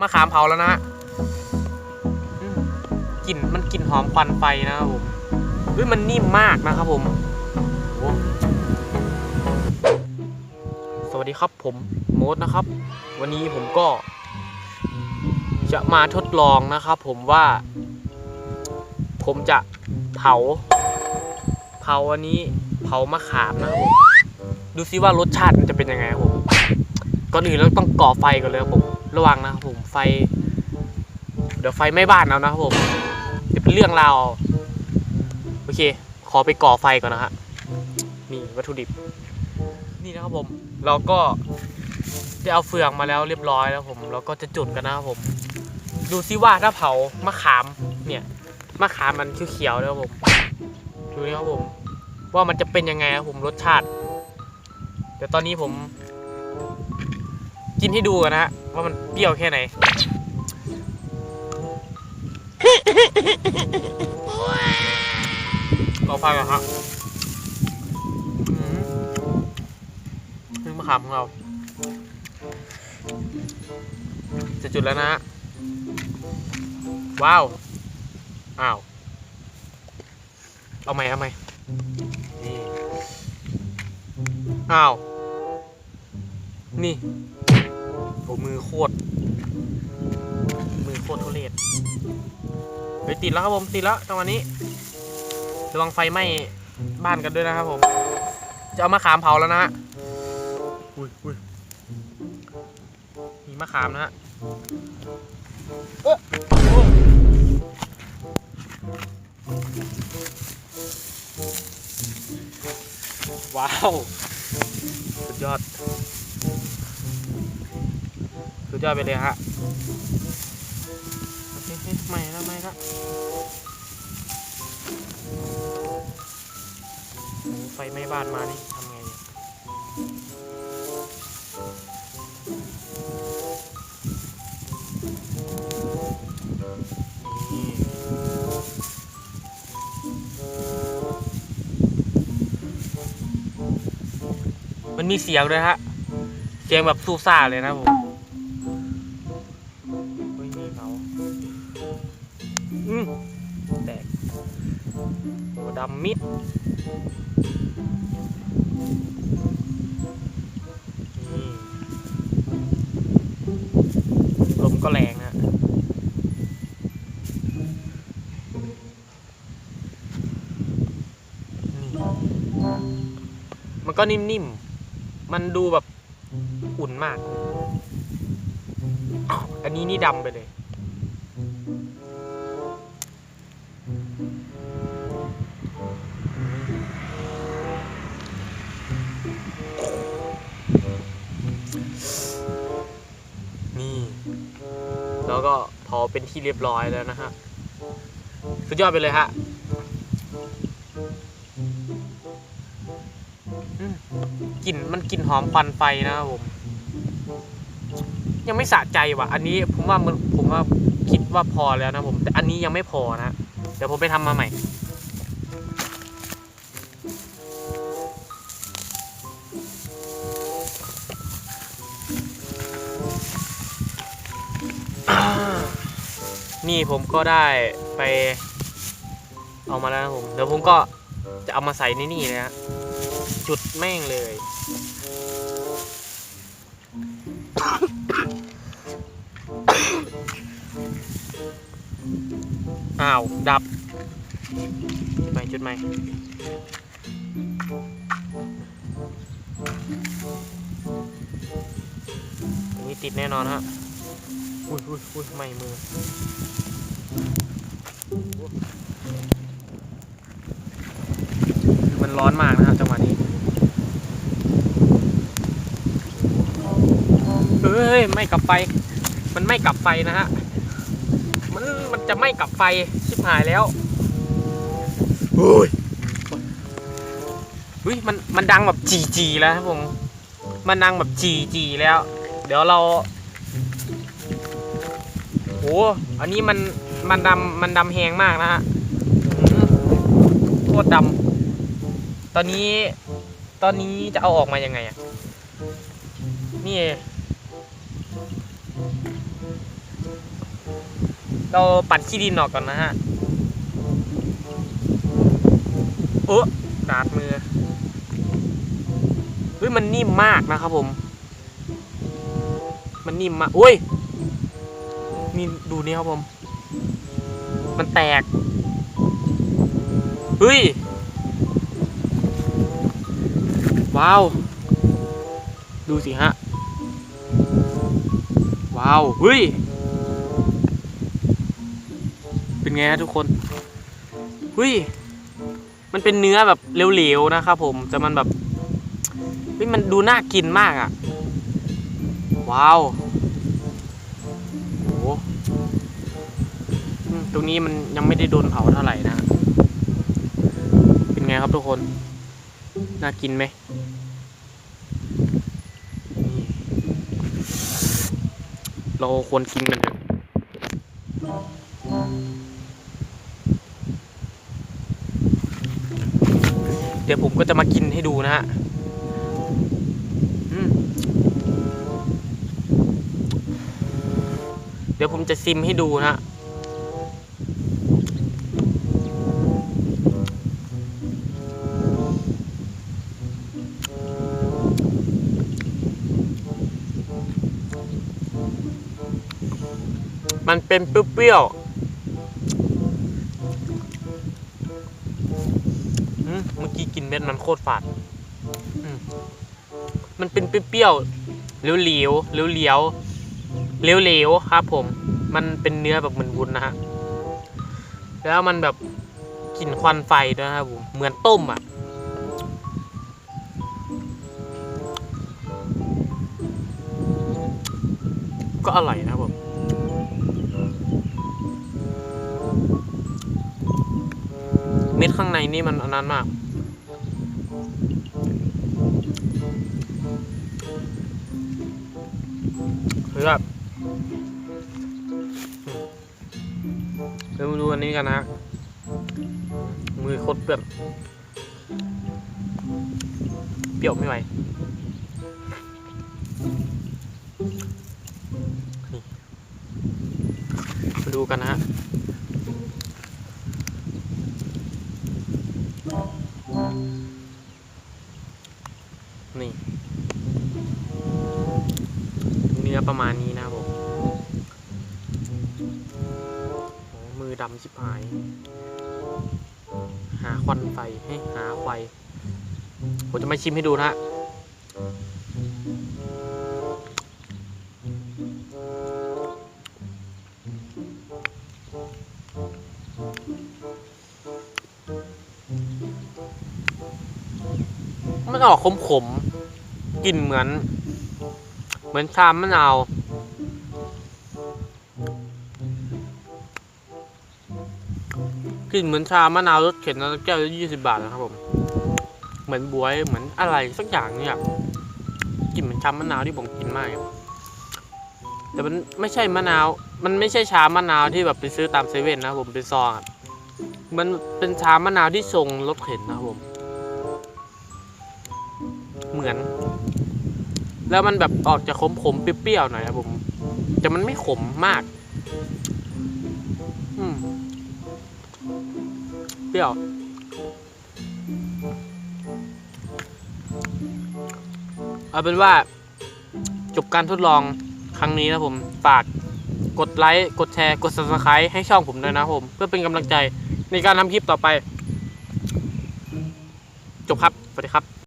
มะขามเผาแล้วนะฮะกลิ่นมันกลิ่นหอมควันไฟนะครับผมเฮ้ยมันนิ่มมากนะครับผม สวัสดีครับผมโมดนะครับ วันนี้ผมก็ จะมาทดลองนะครับผมว่า ผมจะเผา เผาอันนี้ เผามะขามนะครับผมดูซิว่ารสชาติมันจะเป็นยังไงครับผมก่อนอื่นเราต้องก่อไฟก่อนเลยครับผม ระวังนะครับผมไฟ เดี๋ยวไฟไหม้บ้านเอานะครับผมเดี๋ยวเป็นเรื่องราวเอาโอเค ขอไปก่อไฟก่อนนะฮะนี่วัตถุดิบ นี่นะครับผมเราก็ได้เอาเฟืองมาแล้วเรียบร้อยแล้วผมเราก็จะจุดกันนะครับผม ดูซิว่าถ้าเผามะขามเนี่ยมะขามมันเขียวๆนะครับผมดูนี่ครับผม ว่ามันจะเป็นยังไงครับผมรสชาติ เดี๋ยวตอนนี้ผม กินให้ดูกันนะฮะว่ามันเปรี้ยวแค่ไหนต่อไฟก่อนครับนึ่งมะขามของเรา จะจุดแล้วนะฮะว้าว อ้าว เอาใหมเอาใหมนี่ อ้าว นี่ อ้มือโคตร มือโคตรทุเรศเฮ้ยติดแล้วครับผม ติดแล้วจังหวะนี้ ระวังไฟไหม้บ้านกันด้วยนะครับผม จะเอามะขามเผาแล้วนะฮะอุ้ยอุ้ยมีมะขามนะฮะโอ้โอ้ว้าว สุดยอดสุ ดยอดไปเลยฮะโอเคใหม่แล้วใหม่ละไฟไหม้บ้านมานี่ทำไงเนี่ยมันมีเสียงด้วยฮะ เสียงแบบสู้ซ่าเลยนะผม โอ้ดำมิดลมก็แรงนะมันก็นิ่มๆ มันดูแบบอุ่นมาก อันนี้นี่ดำไปเลย แล้วก็เผาเป็นที่เรียบร้อยแล้วนะฮะ สุดยอดไปเลยฮะกลิ่นมันกลิ่นหอมควันไฟนะครับผม ยังไม่สะใจว่ะ อันนี้ผมว่ามันผมว่าคิดว่าพอแล้วนะผม แต่อันนี้ยังไม่พอนะ เดี๋ยวผมไปทำมาใหม่ นี่ผมก็ได้ไปเอามาแล้วนะผมเดี๋ยวผมก็จะเอามาใส่ในนี่นะฮะจุดแม่งเลย อ้าว ดับจุดใหมจุดใหม่อันนี้ติดแน่นอนฮะ อุ้ยอุ้ยอุ้ยไหม่มือมันร้อนมากนะครับจังหวะนี้ เฮ้ย ไม่กลับไฟ มันไม่กลับไฟนะฮะ มัน มันจะไม่กลับไฟ ชิบหายแล้วโอ้ยอุ้ย มัน มันดังแบบจีจีแล้วครับผม มันดังแบบจีจีแล้ว เดี๋ยวเรา โอ้อันนี้มันมันดำมันดำแหงมากนะฮะอืมโคตรดำตอนนี้ ตอนนี้จะเอาออกมายังไงอะนี่ เราปัดขี้ดินออกก่อนนะฮะโอ้ดาดมือเฮ้ยมันนิ่มมากนะครับผม มันนิ่มมากโอ้ย นี่ดูนี่ครับผม มันแตก เฮ้ย ว้าว ดูสิฮะ ว้าว เฮ้ย เป็นไงฮะทุกคน เฮ้ย มันเป็นเนื้อแบบเหลวๆนะครับผม แต่มันแบบเฮ้ยมันดูน่ากินมากอะ่ะ ว้าว ตรงนี้มันยังไม่ได้โดนเผาเท่าไหร่นะ เป็นไงครับทุกคน น่ากินไหมเราควรกินกันเถอะเดี๋ยวผมก็จะมากินให้ดูนะฮะเดี๋ยวผมจะซิมให้ดูนะ มันเป็นเปรี้ยวๆเมื่อกี้กินเม็ดมันโคตรฝาดมมันเป็นเปรี้ยวๆเหลวๆเหลวๆเหลวๆครับ ผม มันเป็นเนื้อแบบเหมือนวุ้นนะฮะ แล้วมันแบบกลิ่นควันไฟด้วยนะครับผม เหมือนต้มอะก็อร่อยนะครับผม เม็ดข้างในนี่มันอันนั้นมาก คือแบบเดี๋ยวมาดูอันนี้กันนะฮะมือโคตรเปื้อนเปรี้ยวไม่ไหวมาดูกันนะฮะ ประมาณนี้นะครับผมมือดำชิบหาย หาควันไฟให้หาไฟ ผมจะมาชิมให้ดูนะฮะมันออกขมๆกลิ่นเหมือน เหมือนชามมะนาวกลิ่นเหมือนชามะนาวรสเข็นนะแก้วละยี่สิบาทนะครับผม เหมือนบวยเหมือนอะไรสักอย่างเนี่ยกลิ่นเหมือนชามะนาวที่ผมกินมากแต่มันไม่ใช่มะนาว มันไม่ใช่ชามะนาวที่แบบไปซื้อตามเซเว่นนะผมเป็นซองอะมันเป็นชามะนาวที่ทรงรสเข็นนะครับผม เหมือน แล้วมันแบบออกจะขมขมเปรี้ยวๆหน่อยครับผมแต่มันไม่ขมมากอืมเปรี้ยว เอาเป็นว่าจบการทดลองครั้งนี้นะผมฝากกดไลค์ กดแชร์ กด subscribe ให้ช่องผมด้วยนะผม เพื่อเป็นกำลังใจในการทำคลิปต่อไป จบครับ สวัสดีครับ